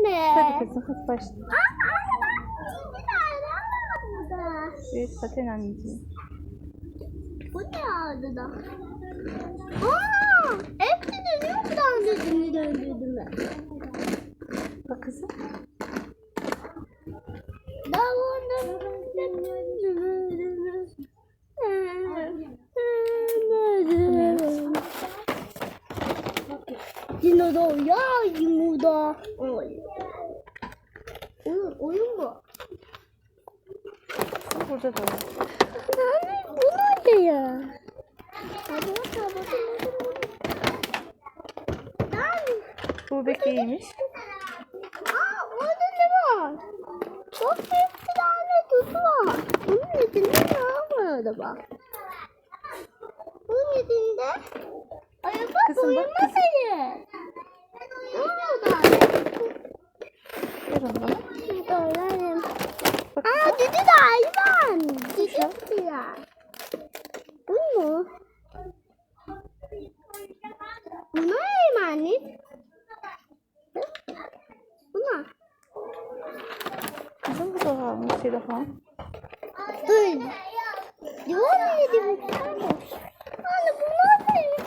mi? Tabii kızım hadi başla. Aa, anne bak. Tane var burada. Evet paten anneciğim. Bu ne adı da? Aa, hepsi dönüyor mu döndürdüm döndürdüm ben. Bak kızım. Ben onu Dinozor ya yumuda. Oyun, oyun bu. Burada da. Anne bu nerede ya? Bakalım bakın bakın. Bu bebeğiymiş. Aa orada ne var? Çok büyük bir tane kutu var. Bunun içinde ne var acaba? Bunun içinde araba Kızım bak, kızım. Ver onu bana. Bak Aa dedi de hayvan. Dedi ya. Bu mu? Bu ne emanet? Bu ne? kızım bu da varmış telefon. Dur. Yuvar yedi bu tane. Anne bu